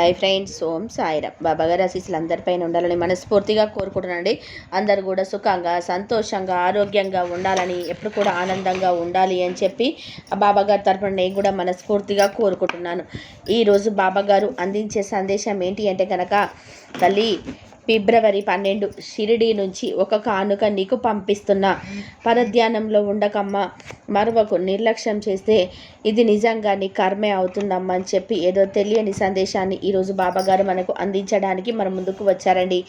I friends ఓం సాయిరామ్ బాబాగారి ఆశీస్సులు అందరిపైన ఉండాలని మనస్ఫూర్తిగా కోరుకుంటున్నానండి. అందరు కూడా సుఖంగా సంతోషంగా ఆరోగ్యంగా ఉండాలని ఎప్పుడు కూడా ఆనందంగా ఉండాలి అని చెప్పి బాబాగారి తరపున నేను కూడా మనస్ఫూర్తిగా కోరుకుంటున్నాను. ఈరోజు బాబాగారు అందించే సందేశం ఏంటి అంటే కనుక తల్లి ఫిబ్రవరి పన్నెండు షిరిడి నుంచి ఒక కానుక నీకు పంపిస్తున్నా. పరధ్యానంలో ఉండకమ్మా. మరొకరు నిర్లక్ష్యం చేస్తే ఇది నిజంగా నీ కర్మే అవుతుందమ్మా అని చెప్పి ఏదో తెలియని సందేశాన్ని ఈరోజు బాబాగారు మనకు అందించడానికి మన ముందుకు వచ్చారండి.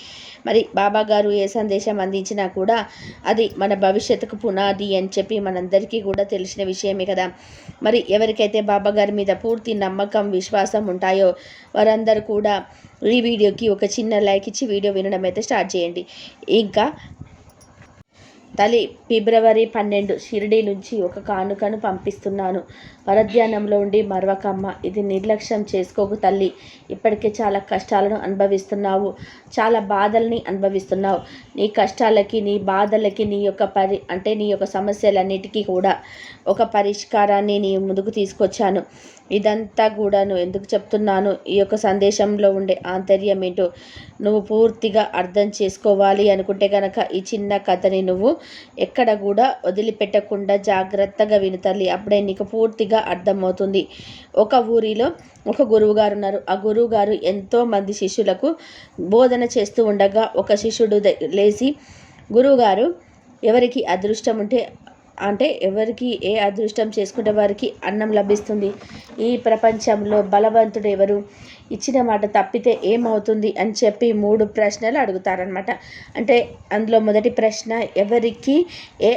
మరి బాబాగారు ఏ సందేశం అందించినా కూడా అది మన భవిష్యత్తుకు పునాది అని చెప్పి మనందరికీ కూడా తెలిసిన విషయమే కదా. మరి ఎవరికైతే బాబాగారి మీద పూర్తి నమ్మకం విశ్వాసం ఉంటాయో వారందరూ కూడా ఈ వీడియోకి ఒక చిన్న లైక్ ఇచ్చి వీడియో వినడం అయితే స్టార్ట్ చేయండి. ఇంకా తల్లి ఫిబ్రవరి పన్నెండు షిరిడి నుంచి ఒక కానుకను పంపిస్తున్నాను. పరధ్యానంలో ఉండి మరవకమ్మ ఇది నిర్లక్ష్యం చేసుకోకు తల్లి. ఇప్పటికే చాలా కష్టాలను అనుభవిస్తున్నావు. చాలా బాధల్ని అనుభవిస్తున్నావు. నీ కష్టాలకి నీ బాధలకి నీ యొక్క పరి అంటే నీ యొక్క సమస్యలన్నిటికీ కూడా ఒక పరిష్కారాన్ని నీ ముందుకు తీసుకొచ్చాను. ఇదంతా కూడాను ఎందుకు చెప్తున్నాను? ఈ యొక్క సందేశంలో ఉండే ఆంతర్యం ఏంటో నువ్వు పూర్తిగా అర్థం చేసుకోవాలి అనుకుంటే కనుక ఈ చిన్న కథని నువ్వు ఎక్కడ కూడా వదిలిపెట్టకుండా జాగ్రత్తగా వినుతల్లి అప్పుడే నీకు పూర్తిగా అర్థమవుతుంది. ఒక ఊరిలో ఒక గురువు గారు ఉన్నారు. ఆ గురువు గారు ఎంతో మంది శిష్యులకు బోధన చేస్తూ ఉండగా ఒక శిష్యుడు లేచి గురువుగారు ఎవరికి అదృష్టం ఉంటే అంటే ఎవరికి ఏ అదృష్టం చేసుకుంటే వారికి అన్నం లభిస్తుంది? ఈ ప్రపంచంలో బలవంతుడు ఎవరు? ఇచ్చిన మాట తప్పితే ఏమవుతుంది? అని చెప్పి మూడు ప్రశ్నలు అడుగుతారనమాట అంటే అందులో మొదటి ప్రశ్న ఎవరికి ఏ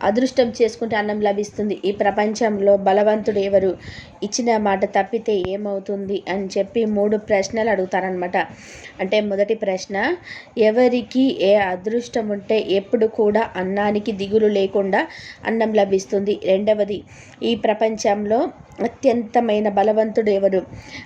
అదృష్టం చేసుకుంటే అన్నం లభిస్తుంది. ఈ ప్రపంచంలో బలవంతుడు ఎవరు? ఇచ్చిన మాట తప్పితే ఏమవుతుంది అని చెప్పి మూడు ప్రశ్నలు అడుగుతారనమాట అంటే మొదటి ప్రశ్న ఎవరికి ఏ అదృష్టం ఉంటే ఎప్పుడు కూడా అన్నానికి దిగులు లేకుండా అన్నం లభిస్తుంది. రెండవది ఈ ప్రపంచంలో అత్యంతమైన బలవంతుడు ఎవరు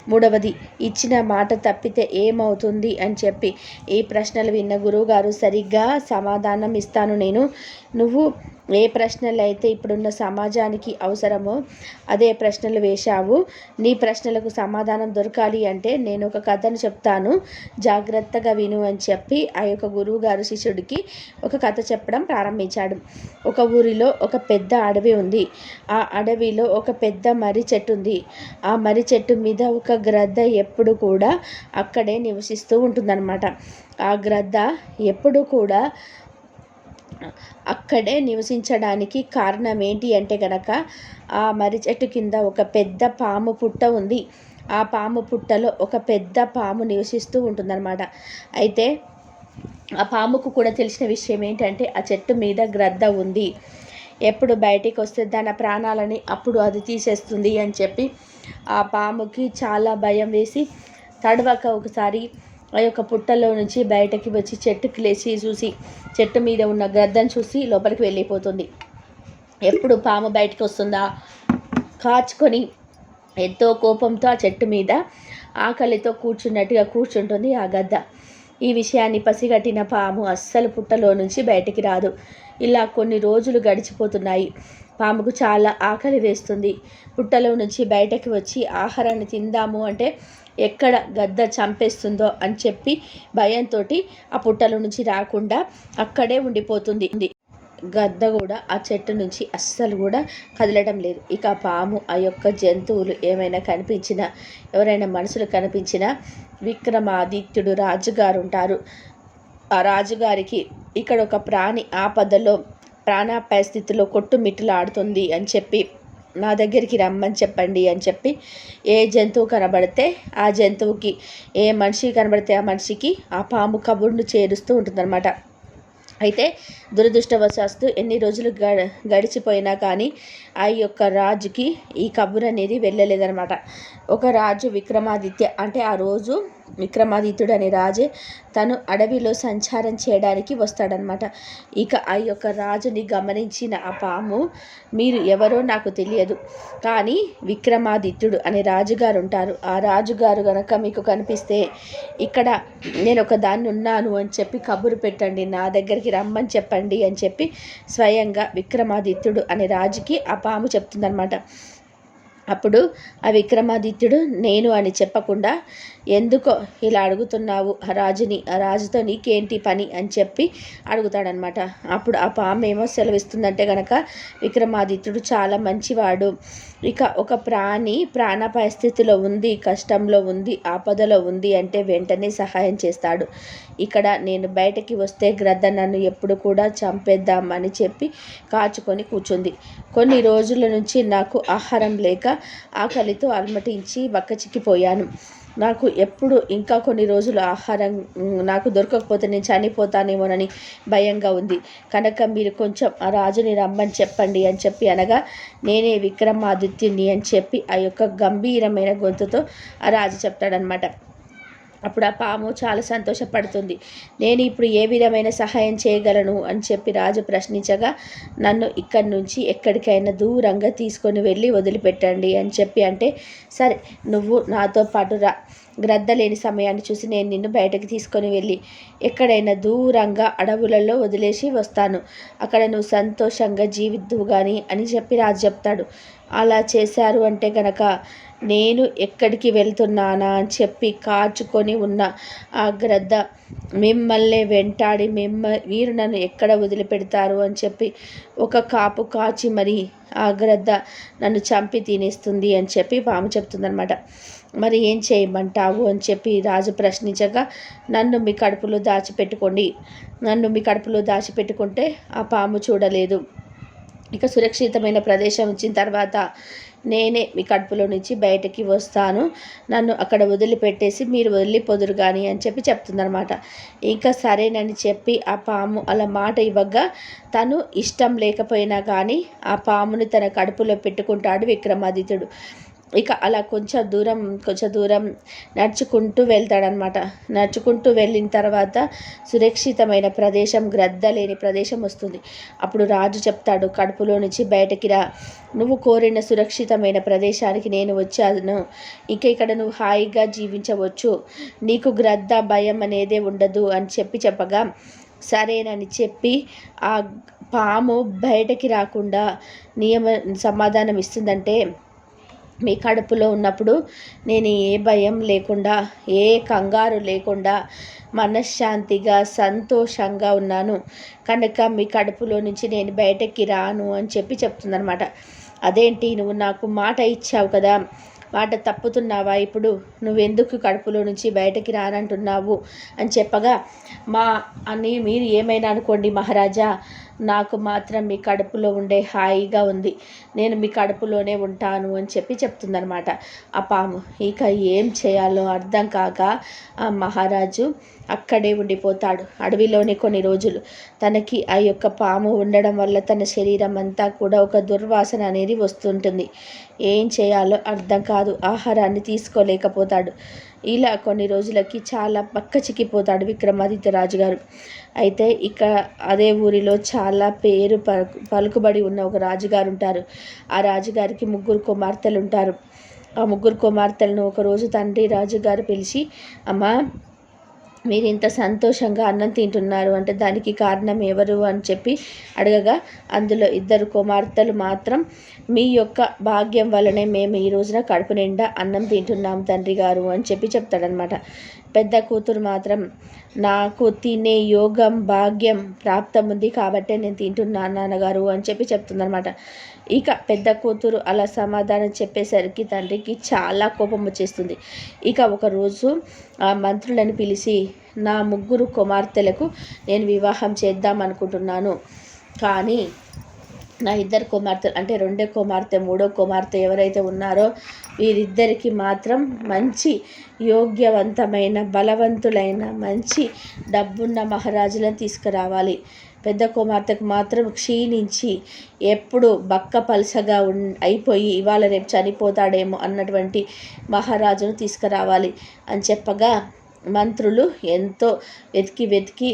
మూడవది ఇచ్చిన మాట తప్పితే ఏమవుతుంది అని చెప్పి ఈ ప్రశ్నలు విన్న గురువుగారు సరిగ్గా సమాధానం ఇస్తాను నేను. నువ్వు ఏ ప్రశ్నలు అయితే ఇప్పుడున్న సమాజానికి అవసరమో అదే ప్రశ్నలు వేశావు. నీ ప్రశ్నలకు సమాధానం దొరకాలి అంటే నేను ఒక కథను చెప్తాను. జాగ్రత్తగా విను అని చెప్పి ఆ యొక్క గురువుగారు శిష్యుడికి ఒక కథ చెప్పడం ప్రారంభించాడు. ఒక ఊరిలో ఒక పెద్ద అడవి ఉంది. ఆ అడవిలో ఒక పెద్ద మరి మర్రి చెట్టు ఉంది ఆ మర్రి చెట్టు మీద ఒక గ్రద్ద ఎప్పుడు కూడా అక్కడే నివసిస్తూ ఉంటుందన్నమాట. ఆ గ్రద్ద ఎప్పుడు కూడా అక్కడే నివసించడానికి కారణం ఏంటి అంటే కనుక ఆ మర్రి చెట్టు కింద ఒక పెద్ద పాము పుట్ట ఉంది. ఆ పాము పుట్టలో ఒక పెద్ద పాము నివసిస్తూ ఉంటుందన్నమాట. అయితే ఆ పాముకు కూడా తెలిసిన విషయం ఏంటంటే ఆ చెట్టు మీద గ్రద్ద ఉంది. ఎప్పుడు బయటికి వస్తే దాని ప్రాణాలని అప్పుడు అది తీసేస్తుంది అని చెప్పి ఆ పాముకి చాలా భయం వేసి తడవక ఒకసారి ఆ యొక్క పుట్టలో నుంచి బయటకి వచ్చి చెట్టుకి లేచి చూసి చెట్టు మీద ఉన్న గద్దను చూసి లోపలికి వెళ్ళిపోతుంది. ఎప్పుడు పాము బయటకు వస్తుందా కాచుకొని ఎంతో కోపంతో ఆ చెట్టు మీద ఆకలితో కూర్చున్నట్టుగా కూర్చుంటుంది ఆ గద్ద. ఈ విషయాన్ని పసిగట్టిన పాము అస్సలు పుట్టలో నుంచి బయటికి రాదు. ఇలా కొన్ని రోజులు గడిచిపోతున్నాయి. పాముకు చాలా ఆకలి వేస్తుంది. పుట్టలో నుంచి బయటకి వచ్చి ఆహారాన్ని తిందాము అంటే ఎక్కడ గద్ద చంపేస్తుందో అని చెప్పి భయంతో ఆ పుట్టల నుంచి రాకుండా అక్కడే ఉండిపోతుంది. గద్ద కూడా ఆ చెట్టు నుంచి అస్సలు కూడా కదలడం లేదు. ఇక పాము ఆ యొక్క జంతువులు ఏమైనా కనిపించినా ఎవరైనా మనుషులు కనిపించినా విక్రమాదిత్యుడు రాజుగారు ఉంటారు. ఆ రాజుగారికి ఇక్కడ ఒక ప్రాణి ఆపదలో ప్రాణాపాయ స్థితిలో కొట్టుమిట్టులాడుతుంది అని చెప్పి నా దగ్గరికి రమ్మని చెప్పండి అని చెప్పి ఏ జంతువు కనబడితే ఆ జంతువుకి ఏ మనిషి కనబడితే ఆ మనిషికి ఆ పాము కబుర్ను చేరుస్తూ ఉంటుందన్నమాట. అయితే దురదృష్టవశాస్తు ఎన్ని రోజులు గ గడిచిపోయినా కానీ ఆ ఆ యొక్క రాజుకి ఈ కబుర్ అనేది వెళ్ళలేదనమాట ఒక రాజు విక్రమాదిత్య అంటే ఆ రోజు విక్రమాదిత్యుడు అనే రాజే తను అడవిలో సంచారం చేయడానికి వస్తాడనమాట ఇక ఆ యొక్క రాజుని గమనించిన ఆ పాము మీరు ఎవరో నాకు తెలియదు కానీ విక్రమాదిత్యుడు అనే రాజుగారు ఉంటారు. ఆ రాజుగారు గనక మీకు కనిపిస్తే ఇక్కడ నేను ఒక దాన్ని ఉన్నాను అని చెప్పి కబురు పెట్టండి నా దగ్గరికి రమ్మని చెప్పండి అని చెప్పి స్వయంగా విక్రమాదిత్యుడు అనే రాజుకి ఆ పాము చెప్తుందనమాట అప్పుడు ఆ విక్రమాదిత్యుడు నేను అని చెప్పకుండా ఎందుకో ఇలా అడుగుతున్నావు ఆ రాజుని ఆ రాజుతో నీకేంటి పని? అని చెప్పి అడుగుతాడనమాట అప్పుడు ఆ పాము ఏమో సెలవిస్తుందంటే కనుక విక్రమాదిత్యుడు చాలా మంచివాడు. ఇక ఒక ప్రాణి ప్రాణాపాయ స్థితిలో ఉంది కష్టంలో ఉంది ఆపదలో ఉంది అంటే వెంటనే సహాయం చేస్తాడు. ఇక్కడ నేను బయటకి వస్తే గ్రద్ద నన్ను ఎప్పుడు కూడా చంపేద్దామని చెప్పి కాచుకొని కూర్చుంది కొన్ని రోజుల నుంచి నాకు ఆహారం లేక ఆకలితో అలమటించి బక్కచిక్కిపోయాను నాకు ఎప్పుడు ఇంకా కొన్ని రోజులు ఆహారం నాకు దొరకకపోతే నేను చనిపోతానేమోనని భయంగా ఉంది. కనుక మీరు కొంచెం ఆ రాజుని రమ్మని చెప్పండి అని చెప్పి అనగా నేనే విక్రమాదిత్యుని అని చెప్పి ఆ యొక్క గంభీరమైన గొంతుతో ఆ రాజు చెప్తాడనమాట. అప్పుడు ఆ పాము చాలా సంతోషపడుతుంది. నేను ఇప్పుడు ఏ విధమైన సహాయం చేయగలను అని చెప్పి రాజు ప్రశ్నించగా నన్ను ఇక్కడి నుంచి ఎక్కడికైనా దూరంగా తీసుకొని వెళ్ళి వదిలిపెట్టండి అని చెప్పి అంటే సరే నువ్వు నాతో పాటు రా. గ్రద్ద లేని సమయాన్ని చూసి నేను నిన్ను బయటకు తీసుకొని వెళ్ళి ఎక్కడైనా దూరంగా అడవులలో వదిలేసి వస్తాను. అక్కడ నువ్వు సంతోషంగా జీవిద్దువు కానీ అని చెప్పి రాజు చెప్తాడు. అలా చేశారు అంటే గనక నేను ఎక్కడికి వెళ్తున్నానా అని చెప్పి కాచుకొని ఉన్న ఆ గ్రద్ద మిమ్మల్ని వెంటాడి మిమ్మ వీరు నన్ను ఎక్కడ వదిలిపెడతారు అని చెప్పి ఒక కాపు కాచి మరి ఆ గ్రద్ద నన్ను చంపి తినేస్తుంది అని చెప్పి పాము చెప్తుందనమాట మరి ఏం చేయమంటావు అని చెప్పి రాజు ప్రశ్నించగా నన్ను మీ కడుపులో దాచిపెట్టుకోండి. నన్ను మీ కడుపులో దాచిపెట్టుకుంటే ఆ పాము చూడలేదు. ఇక సురక్షితమైన ప్రదేశం వచ్చిన తర్వాత నేనే మీ కడుపులో నుంచి బయటకి వస్తాను. నన్ను అక్కడ వదిలిపెట్టేసి మీరు వదిలిపోదురు కానీ అని చెప్పి చెప్తుందనమాట ఇంకా సరేనని చెప్పి ఆ పాము అలా మాట ఇవ్వగా తను ఇష్టం లేకపోయినా కానీ ఆ పాముని తన కడుపులో పెట్టుకుంటాడు విక్రమాదిత్యుడు. ఇక అలా కొంచెం దూరం కొంచెం దూరం నడుచుకుంటూ వెళ్తాడనమాట నడుచుకుంటూ వెళ్ళిన తర్వాత సురక్షితమైన ప్రదేశం గ్రద్ద లేని ప్రదేశం వస్తుంది. అప్పుడు రాజు చెప్తాడు కడుపులో నుంచి బయటకి రా. నువ్వు కోరిన సురక్షితమైన ప్రదేశానికి నేను వచ్చాను. ఇక ఇక్కడ నువ్వు హాయిగా జీవించవచ్చు. నీకు గ్రద్ద భయం అనేదే ఉండదు అని చెప్పి చెప్పగా సరేనని చెప్పి ఆ పాము బయటకి రాకుండా నియమ సమాధానం ఇస్తుందంటే మీ కడుపులో ఉన్నప్పుడు నేను ఏ భయం లేకుండా ఏ కంగారు లేకుండా మనశ్శాంతిగా సంతోషంగా ఉన్నాను. కనుక మీ కడుపులో నుంచి నేను బయటకి రాను అని చెప్పి చెప్తుందనమాట అదేంటి? నువ్వు నాకు మాట ఇచ్చావు కదా. మాట తప్పుతున్నావా ఇప్పుడు? నువ్వెందుకు కడుపులో నుంచి బయటకి రానంటున్నావు అని చెప్పగా మా అని మీరు ఏమైనా అనుకోండి మహారాజా నాకు మాత్రం మీ కడుపులో ఉండే హాయిగా ఉంది. నేను మీ కడుపులోనే ఉంటాను అని చెప్పి చెప్తుందనమాట ఆ పాము ఇక ఏం చేయాలో అర్థం కాక ఆ మహారాజు అక్కడే ఉండిపోతాడు. అడవిలోనే కొన్ని రోజులు తనకి ఆ యొక్క పాము ఉండడం వల్ల తన శరీరం అంతా కూడా ఒక దుర్వాసన అనేది వస్తుంటుంది. ఏం చేయాలో అర్థం కాదు. ఆహారాన్ని తీసుకోలేకపోతాడు. ఇలా కొన్ని రోజులకి చాలా పక్క చిక్కిపోతాడు విక్రమాదిత్య రాజు గారు అయితే ఇక అదే ఊరిలో చాలా పేరు పలుకుబడి ఉన్న ఒక రాజుగారు ఉంటారు ఆ రాజుగారికి ముగ్గురు కుమార్తెలు ఉంటారు ఆ ముగ్గురు కుమార్తెలను ఒకరోజు తండ్రి రాజుగారు పిలిచి అమ్మ మీరు ఇంత సంతోషంగా అన్నం తింటున్నారు అంటే దానికి కారణం ఎవరు అని చెప్పి అడగగా అందులో ఇద్దరు కుమార్తెలు మాత్రం మీ యొక్క భాగ్యం వల్లనే మేము ఈ రోజున కడుపు నిండా అన్నం తింటున్నాం తండ్రి గారు అని చెప్పి చెప్తాడనమాట పెద్ద కూతురు మాత్రం నాకు తినే యోగం భాగ్యం ప్రాప్తం ఉంది కాబట్టే నేను తింటున్నాను నాన్నగారు అని చెప్పి చెప్తుందనమాట ఇక పెద్ద కూతురు అలా సమాధానం చెప్పేసరికి తండ్రికి చాలా కోపం వచ్చేస్తుంది. ఇక ఒకరోజు ఆ మంత్రులను పిలిచి నా ముగ్గురు కుమార్తెలకు నేను వివాహం చేద్దాం అనుకుంటున్నాను కానీ నా ఇద్దరు కుమార్తె అంటే రెండో కుమార్తె మూడో కుమార్తె ఎవరైతే ఉన్నారో వీరిద్దరికి మాత్రం మంచి యోగ్యవంతమైన బలవంతులైన మంచి డబ్బున్న మహారాజులను తీసుకురావాలి. పెద్ద కుమార్తెకు మాత్రం క్షీణించి ఎప్పుడు బక్క పలసగా ఉం అయిపోయి ఇవాళ రేపు చనిపోతాడేమో అన్నటువంటి మహారాజును తీసుకురావాలి అని చెప్పగా మంత్రులు ఎంతో వెతికి వెతికి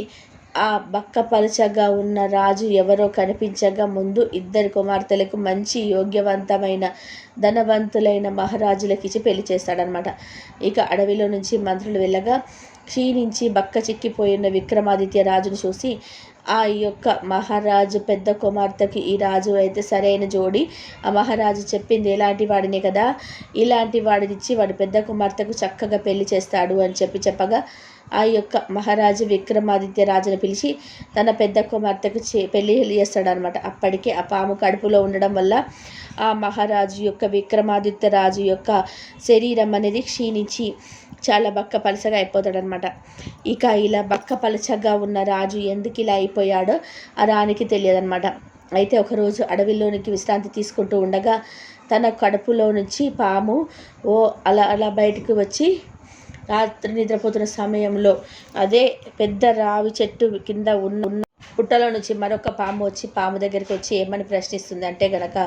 ఆ బక్కపలచగా ఉన్న రాజు ఎవరో కనిపించగా ముందు ఇద్దరు కుమార్తెలకు మంచి యోగ్యవంతమైన ధనవంతులైన మహారాజులకిచ్చి పెళ్ళి చేస్తాడనమాట ఇక అడవిలో నుంచి మంత్రులు వెళ్ళగా క్షీణించి బక్క చిక్కిపోయిన విక్రమాదిత్య రాజును చూసి ఆ యొక్క మహారాజు పెద్ద కుమార్తెకి ఈ రాజు అయితే సరైన జోడి. ఆ మహారాజు చెప్పింది ఎలాంటి వాడినే కదా. ఇలాంటి వాడినిచ్చి వాడి పెద్ద కుమార్తెకు చక్కగా పెళ్ళి చేస్తాడు అని చెప్పి చెప్పగా ఆ యొక్క మహారాజు విక్రమాదిత్య రాజును పిలిచి తన పెద్ద కుమార్తెకు చే పెళ్ళి చేస్తాడనమాట అప్పటికే ఆ పాము కడుపులో ఉండడం వల్ల ఆ మహారాజు యొక్క విక్రమాదిత్య రాజు యొక్క శరీరం అనేది క్షీణించి చాలా బక్క పలసగా అయిపోతాడనమాట ఇక ఇలా బక్క పలచగా ఉన్న రాజు ఎందుకు ఇలా అయిపోయాడో ఆ రానికి తెలియదనమాట అయితే ఒకరోజు అడవిలోనికి విశ్రాంతి తీసుకుంటూ ఉండగా తన కడుపులో నుంచి పాము ఓ అలా అలా బయటకు వచ్చి రాత్రి నిద్రపోతున్న సమయంలో అదే పెద్ద రావి చెట్టు కింద ఉన్న ఉన్న పుట్టలో నుంచి మరొక పాము వచ్చి పాము దగ్గరికి వచ్చి ఏమని ప్రశ్నిస్తుంది అంటే గనక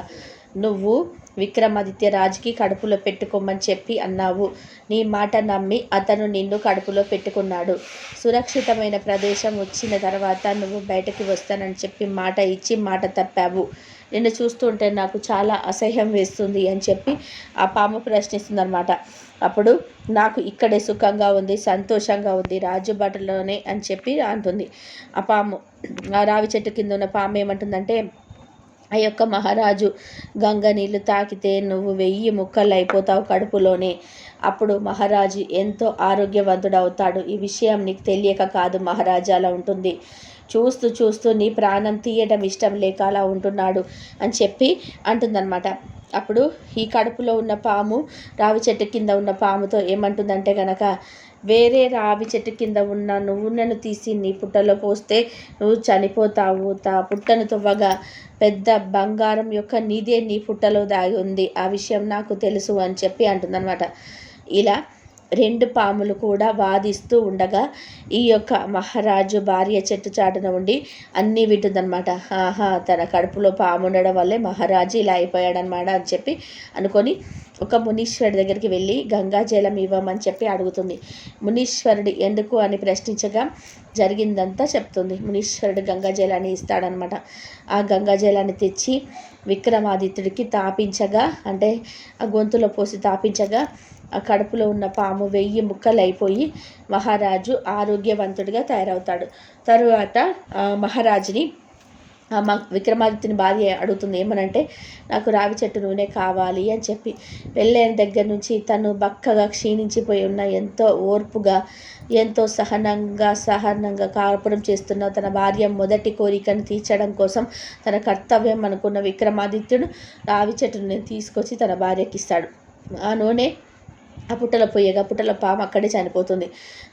నువ్వు విక్రమాదిత్య రాజుకి కడుపులో పెట్టుకోమని చెప్పి అన్నావు. నీ మాట నమ్మి అతను నిన్ను కడుపులో పెట్టుకున్నాడు. సురక్షితమైన ప్రదేశం వచ్చిన తర్వాత నువ్వు బయటకి వస్తానని చెప్పి మాట ఇచ్చి మాట తప్పావు. నిన్ను చూస్తుంటే నాకు చాలా అసహ్యం వేస్తుంది అని చెప్పి ఆ పాము ప్రశ్నిస్తుందనమాట అప్పుడు నాకు ఇక్కడే సుఖంగా ఉంది సంతోషంగా ఉంది రాజు రాజుబాటలోనే అని చెప్పి అంటుంది. ఆ పాము ఆ రావి చెట్టు కింద ఉన్న పాము ఏమంటుందంటే ఆ యొక్క మహారాజు గంగ నీళ్ళు తాకితే నువ్వు వెయ్యి ముక్కలు అయిపోతావు కడుపులోనే. అప్పుడు మహారాజు ఎంతో ఆరోగ్యవంతుడవుతాడు. ఈ విషయం నీకు తెలియక కాదు మహారాజా అలా ఉంటుంది. చూస్తూ చూస్తూ నీ ప్రాణం తీయడం ఇష్టం లేక అలా ఉంటున్నాడు అని చెప్పి అంటుందన్నమాట. అప్పుడు ఈ కడుపులో ఉన్న పాము రావి చెట్టు కింద ఉన్న పాముతో ఏమంటుందంటే గనక వేరే రావి చెట్టు కింద ఉన్న నువ్వు తీసి నీ పుట్టలో పోస్తే నువ్వు చనిపోతావు. తా పుట్టను తవ్వగా పెద్ద బంగారం యొక్క నీదే నీ పుట్టలో దాగి ఉంది. ఆ విషయం నాకు తెలుసు అని చెప్పి అంటుందన్నమాట. ఇలా రెండు పాములు కూడా వాదిస్తూ ఉండగా ఈ యొక్క మహారాజు భార్య చెట్టు చాటున ఉండి అన్నీ వింటుందన్నమాట. ఆహా తన కడుపులో పాము ఉండడం వల్లే మహారాజు ఇలా అయిపోయాడనమాట అని చెప్పి అనుకొని ఒక మునీశ్వరుడి దగ్గరికి వెళ్ళి గంగా జలం ఇవ్వమని చెప్పి అడుగుతుంది. మునీశ్వరుడు ఎందుకు? అని ప్రశ్నించగా జరిగిందంతా చెప్తుంది. మునీశ్వరుడు గంగా జలాన్ని ఇస్తాడనమాట ఆ గంగా జలాన్ని తెచ్చి విక్రమాదిత్యుడికి తాపించగా అంటే ఆ గొంతులో పోసి తాపించగా ఆ కడుపులో ఉన్న పాము వెయ్యి ముక్కలు అయిపోయి మహారాజు ఆరోగ్యవంతుడిగా తయారవుతాడు. తరువాత మహారాజుని మా విక్రమాదిత్యని భార్య అడుగుతుంది ఏమనంటే నాకు రావి చెట్టు నూనె కావాలి అని చెప్పి. వెళ్ళిన దగ్గర నుంచి తను బక్కగా క్షీణించిపోయి ఉన్న ఎంతో ఓర్పుగా ఎంతో సహనంగా సహనంగా కాపురం చేస్తున్న తన భార్య మొదటి కోరికను తీర్చడం కోసం తన కర్తవ్యం అనుకున్న విక్రమాదిత్యుడు రావి చెట్టును తీసుకొచ్చి తన భార్యకి ఇస్తాడు ఆ నూనె ఆ పుట్టల పొయ్యగా పుట్టల పాము అక్కడే చనిపోతుంది.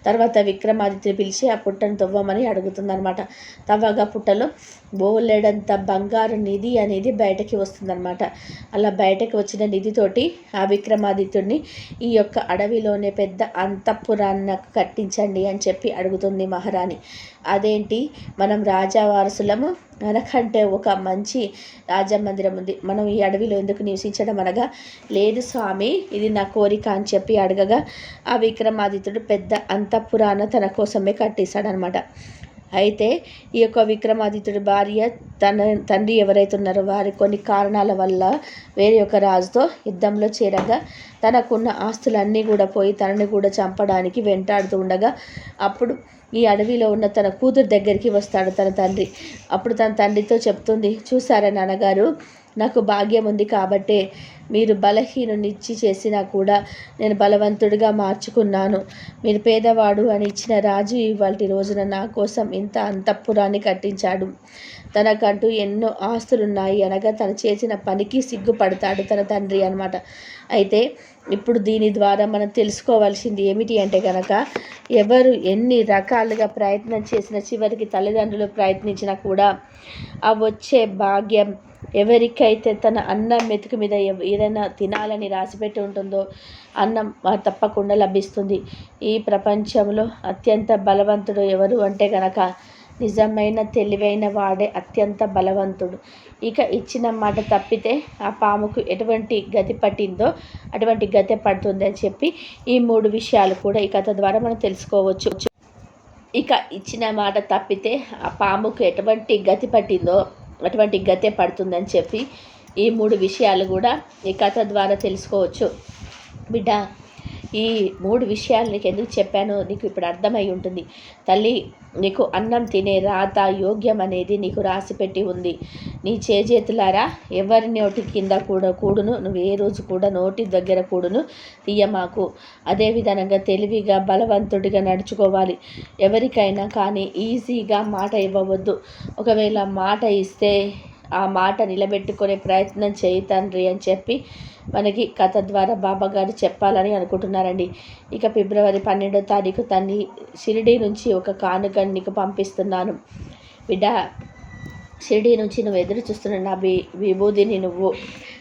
తర్వాత విక్రమాదిత్య పిలిచి ఆ పుట్టను తవ్వమని అడుగుతుందనమాట తవ్వగా పుట్టలో బోలెడంత బంగారు నిధి అనేది బయటకి వస్తుందనమాట అలా బయటకు వచ్చిన నిధితోటి ఆ విక్రమాదిత్యుడిని ఈ యొక్క అడవిలోనే పెద్ద అంతఃపురాన్ని కట్టించండి అని చెప్పి అడుగుతుంది మహారాణి. అదేంటి? మనం రాజా వారసులము మనకంటే ఒక మంచి రాజమందిరం ఉంది. మనం ఈ అడవిలో ఎందుకు నివసించడం అనగా లేదు స్వామి ఇది నా కోరిక అని చెప్పి అడగగా ఆ విక్రమాదిత్యుడు పెద్ద అంతఃపురాన తన కోసమే కట్టేశాడనమాట. అయితే ఈ యొక్క విక్రమాదిత్యుడి భార్య తన తండ్రి ఎవరైతే ఉన్నారో వారి కొన్ని కారణాల వల్ల వేరే ఒక రాజుతో యుద్ధంలో చేరగా తనకున్న ఆస్తులన్నీ కూడా పోయి తనని కూడా చంపడానికి వెంటాడుతూ ఉండగా అప్పుడు ఈ అడవిలో ఉన్న తన కూతురు దగ్గరికి వస్తాడు తన తండ్రి. అప్పుడు తన తండ్రితో చెప్తుంది చూసారా నాన్నగారు నాకు భాగ్యం ఉంది కాబట్టే మీరు బలహీనునిచ్చి చేసినా కూడా నేను బలవంతుడిగా మార్చుకున్నాను. మీరు పేదవాడు అని ఇచ్చిన రాజు ఇవాటి రోజున నా కోసం ఇంత అంతఃపురాన్ని కట్టించాడు. తనకంటూ ఎన్నో ఆస్తులున్నాయి అనగా తను చేసిన పనికి సిగ్గుపడతాడు తన తండ్రి అనమాట అయితే ఇప్పుడు దీని ద్వారా మనం తెలుసుకోవాల్సింది ఏమిటి అంటే కనుక ఎవరు ఎన్ని రకాలుగా ప్రయత్నం చేసిన చివరికి తల్లిదండ్రులు ప్రయత్నించినా కూడా ఆ వచ్చే భాగ్యం ఎవరికైతే తన అన్నం మెతుకు మీద ఏదైనా తినాలని రాసిపెట్టి ఉంటుందో అన్నం తప్పకుండా లభిస్తుంది. ఈ ప్రపంచంలో అత్యంత బలవంతుడు ఎవరు అంటే కనుక నిజమైన తెలివైన వాడే అత్యంత బలవంతుడు. ఇక ఇచ్చిన మాట తప్పితే ఆ పాముకు ఎటువంటి గతి పట్టిందో అటువంటి గతి పడుతుంది అని చెప్పి ఈ మూడు విషయాలు కూడా ఈ కథ ద్వారా మనం తెలుసుకోవచ్చు. ఇక ఇచ్చిన మాట తప్పితే ఆ పాముకు ఎటువంటి గతి పట్టిందో అటువంటి గతే పడుతుందని చెప్పి ఈ మూడు విషయాలు కూడా ఈ కథ ద్వారా తెలుసుకోవచ్చు. బిడ్డ ఈ మూడు విషయాలు నీకు ఎందుకు చెప్పానో నీకు ఇప్పుడు అర్థమై ఉంటుంది. తల్లి నీకు అన్నం తినే రాత యోగ్యం అనేది నీకు రాసిపెట్టి ఉంది. నీ చేజేతులారా ఎవరి నోటి కింద కూడా కూడును నువ్వు ఏ రోజు కూడా నోటి దగ్గర కూడును తీయమాకు. అదేవిధంగా తెలివిగా బలవంతుడిగా నడుచుకోవాలి. ఎవరికైనా కానీ ఈజీగా మాట ఇవ్వవద్దు. ఒకవేళ మాట ఇస్తే ఆ మాట నిలబెట్టుకునే ప్రయత్నం చేయి తండ్రి అని చెప్పి మనకి కథ ద్వారా బాబా గారు చెప్పాలని అనుకుంటున్నారండి. ఇక ఫిబ్రవరి పన్నెండో తారీఖు తన్ని షిరిడి నుంచి ఒక కానుకని నీకు పంపిస్తున్నాను. బిడ్డ షిరిడి నుంచి నువ్వు ఎదురు చూస్తున్న నా వి విభూదిని నువ్వు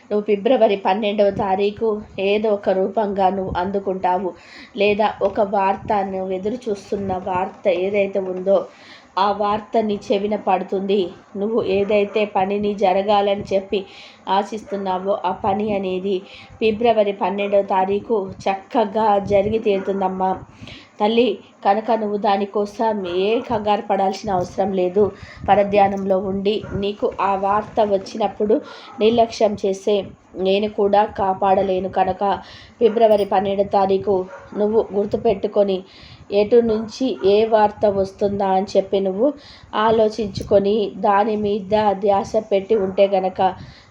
నువ్వు ఫిబ్రవరి పన్నెండవ తారీఖు ఏదో ఒక రూపంగా నువ్వు అందుకుంటావు. లేదా ఒక వార్త నువ్వు ఎదురు చూస్తున్న వార్త ఏదైతే ఉందో ఆ వార్త నీ చెవిన పడుతుంది. నువ్వు ఏదైతే పనిని జరగాలని చెప్పి ఆశిస్తున్నావో ఆ పని అనేది ఫిబ్రవరి పన్నెండవ తారీఖు చక్కగా జరిగి తీరుతుందమ్మా. తల్లి కనుక నువ్వు దానికోసం ఏ కంగారు పడాల్సిన అవసరం లేదు. పరధ్యానంలో ఉండి నీకు ఆ వార్త వచ్చినప్పుడు నిర్లక్ష్యం చేసే నేను కూడా కాపాడలేను కనుక ఫిబ్రవరి పన్నెండు తారీఖు నువ్వు గుర్తుపెట్టుకొని ఎటు నుంచి ఏ వార్త వస్తుందా అని చెప్పి నువ్వు ఆలోచించుకొని దాని మీద ధ్యాస పెట్టి ఉంటే గనక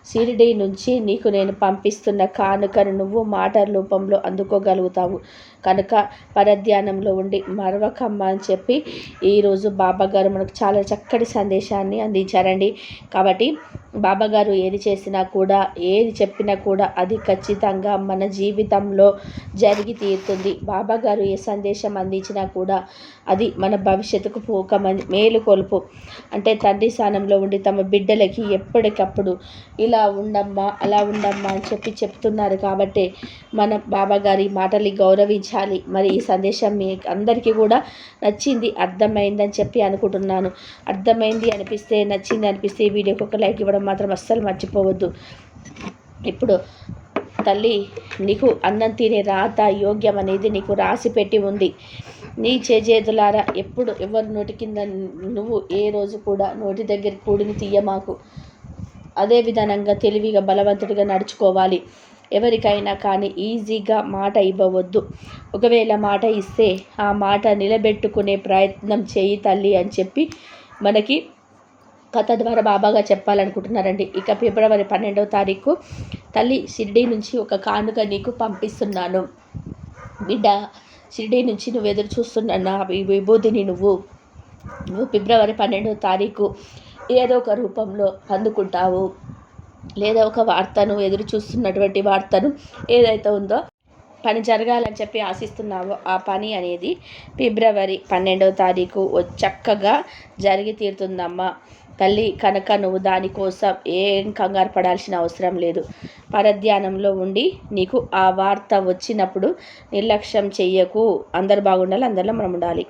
షిరిడి నుంచి నీకు నేను పంపిస్తున్న కానుకను నువ్వు మాట రూపంలో అందుకోగలుగుతావు. కనుక పరధ్యానంలో ఉండి మరవకమ్మ అని చెప్పి ఈరోజు బాబా గారు మనకు చాలా చక్కటి సందేశాన్ని అందించారండి. కాబట్టి బాబాగారు ఏది చేసినా కూడా ఏది చెప్పినా కూడా అది ఖచ్చితంగా మన జీవితంలో జరిగి తీరుతుంది. బాబాగారు ఏ సందేశం అందించినా కూడా అది మన భవిష్యత్తుకు ఒక మేలు కొలుపు. అంటే తండ్రి స్థానంలో ఉండి తమ బిడ్డలకి ఎప్పటికప్పుడు ఇలా ఉండమ్మా అలా ఉండమ్మా అని చెప్పి చెప్తున్నారు కాబట్టి మన బాబాగారి మాటలు గౌరవించాలి. మరి ఈ సందేశం మీ అందరికీ కూడా నచ్చింది అర్థమైందని చెప్పి అనుకుంటున్నాను. అర్థమైంది అనిపిస్తే నచ్చింది అనిపిస్తే ఈ వీడియోకి ఒక లైక్ ఇవ్వడం మాత్రం అస్సలు మర్చిపోవద్దు. ఇప్పుడు తల్లి నీకు అన్నం తినే రాత యోగ్యం అనేది నీకు రాసి పెట్టి ఉంది. నీ చేజేతులారా ఎప్పుడు ఎవరి నోటి కింద నువ్వు ఏ రోజు కూడా నోటి దగ్గర కూడిని తీయమాకు. అదే విధానంగా తెలివిగా బలవంతుడిగా నడుచుకోవాలి. ఎవరికైనా కానీ ఈజీగా మాట ఇవ్వవద్దు. ఒకవేళ మాట ఇస్తే ఆ మాట నిలబెట్టుకునే ప్రయత్నం చేయి తల్లి అని చెప్పి మనకి కథ ద్వారా బాబాగా చెప్పాలనుకుంటున్నారండి. ఇక ఫిబ్రవరి పన్నెండవ తారీఖు తల్లి షిరిడీ నుంచి ఒక కానుక నీకు పంపిస్తున్నాను. బిడ్డ షిరిడీ నుంచి నువ్వు ఎదురు చూస్తున్న నా విభూతిని నువ్వు నువ్వు ఫిబ్రవరి పన్నెండవ తారీఖు ఏదో ఒక రూపంలో అందుకుంటావు. లేదా ఒక వార్తను ఎదురు చూస్తున్నటువంటి వార్తను ఏదైతే ఉందో పని జరగాలని చెప్పి ఆశిస్తున్నావో. ఆ పని అనేది ఫిబ్రవరి పన్నెండవ తారీఖు చక్కగా జరిగి తీరుతుందమ్మా. తల్లి కనుక నువ్వు దానికోసం ఏం కంగారు పడాల్సిన అవసరం లేదు. పరధ్యానంలో ఉండి నీకు ఆ వార్త వచ్చినప్పుడు నిర్లక్ష్యం చెయ్యకు. అందరు బాగుండాలి అందరిలో మనం ఉండాలి.